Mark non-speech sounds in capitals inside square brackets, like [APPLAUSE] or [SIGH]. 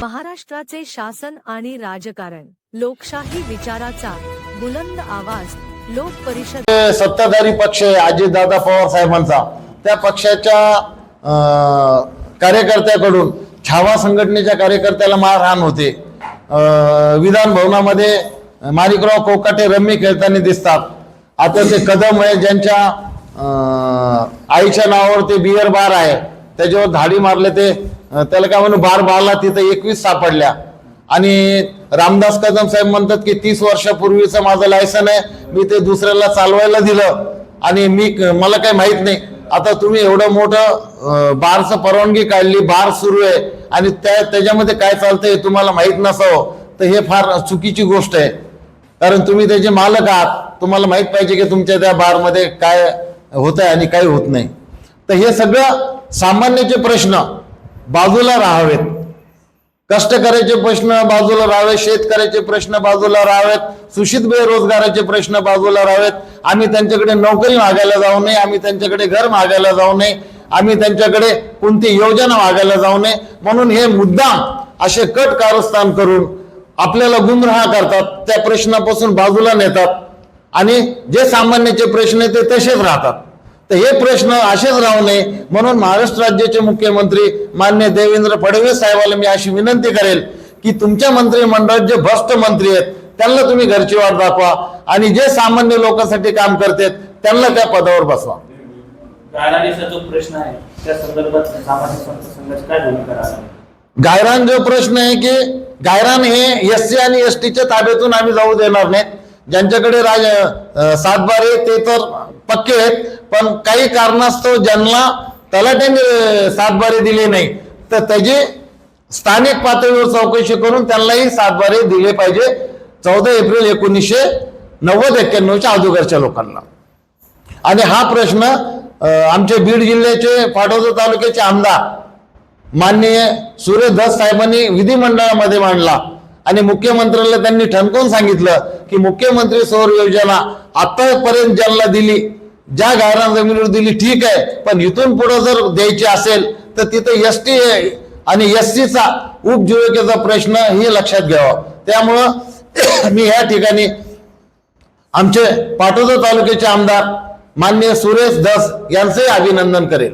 महाराष्ट्राचे शासन आणि राजकारण लोकशाही विचाराचा बुलंद आवाज लोक परिषद सत्ताधारी पक्ष अजितदादा पवार साहेबांचा त्या पक्षाच्या कार्यकर्त्याकडून छावा संघटनेच्या कार्यकर्त्याला मारहाण होते. विधान भवनामध्ये माणिकराव कोकाटे रम्मी खेळताना दिसतात. आता ते कदम आहे ज्यांच्या आईच्या नावावर ते बियर बार आहे त्याच्यावर धाडी मारले ते त्याला काय म्हणून बार बारला तिथं एकवीस सापडल्या. आणि रामदास कदम साहेब म्हणतात की तीस वर्षापूर्वीचं माझं लायसन आहे मी ते दुसऱ्याला चालवायला दिलं. आणि मी मला काही माहीत नाही. आता तुम्ही एवढं मोठं बारचं परवानगी काढली बार सुरू आहे. आणि त्या त्याच्यामध्ये काय चालतंय तुम्हाला माहीत नसावं. तर हे फार चुकीची गोष्ट आहे. कारण तुम्ही त्याचे मालक आहात. तुम्हाला माहीत पाहिजे की तुमच्या त्या बारमध्ये काय होत आहे आणि काय होत नाही. तर हे सगळं सामान्याचे प्रश्न. बाजूला राहावेत. कष्टकऱ्याचे प्रश्न बाजूला राहावे शेतकऱ्याचे प्रश्न बाजूला राहावेत सुशित बेरोजगाराचे प्रश्न बाजूला राहावेत. आम्ही त्यांच्याकडे नोकरी मागायला जाऊ नये आम्ही त्यांच्याकडे घर मागायला जाऊ नये आम्ही त्यांच्याकडे कोणती योजना मागायला जाऊ नये. म्हणून हे मुद्दाम असे कट कारस्थान करून आपल्याला गुमराह करतात त्या प्रश्नापासून बाजूला नेतात आणि जे सामान्याचे प्रश्न आहेत ते तसेच राहतात. तर हे प्रश्न असेच राहू नये. म्हणून महाराष्ट्र राज्याचे मुख्यमंत्री मान्य देवेंद्र फडणवीस साहेबांना मी अशी विनंती करेल की तुमच्या मंत्रिमंडळात जे भ्रष्ट मंत्री आहेत त्यांना तुम्ही घरची वाट दाखवा आणि जे सामान्य लोकांसाठी काम करतात त्यांना त्या पदावर बसवा. जो प्रश्न आहे त्या संदर्भात सामाजिक संस्था संघाची काय भूमिका राहणार? गायरान जो प्रश्न आहे की गायरान हे एस सी आणि एस टीच्या ताब्यातून आम्ही जाऊ देणार नाहीत. ज्यांच्याकडे राज सातबारे ते तर पक्के आहेत. पण काही कारणास्तव ज्यांना त्याला त्यांनी सातबारे दिले नाही तर त्याची स्थानिक पातळीवर चौकशी करून त्यांनाही सातबारे दिले पाहिजे. चौदा एप्रिल एकोणीसशे नव्वद एक्क्याण्णवच्या अगोदरच्या लोकांना. आणि हा प्रश्न आमचे बीड जिल्ह्याचे पाटोदा तालुक्याचे आमदार माननीय सुरेश धस साहेबांनी विधिमंडळामध्ये मांडला. आणि मुख्यमंत्र्याला त्यांनी ठणकून सांगितलं की मुख्यमंत्री सौर योजना आतापर्यंत ज्यांना दिली ज्या गायरान जमिनीवर दिली ठीक आहे पण इथून पुढे जर द्यायची असेल तर तिथं एस टी आणि एस सीचा उपजीविकेचा प्रश्न हे लक्षात घ्यावा. त्यामुळं [COUGHS] मी या ठिकाणी आमचे पाटोदा तालुक्याचे आमदार माननीय सुरेश दस यांचंही अभिनंदन करेल.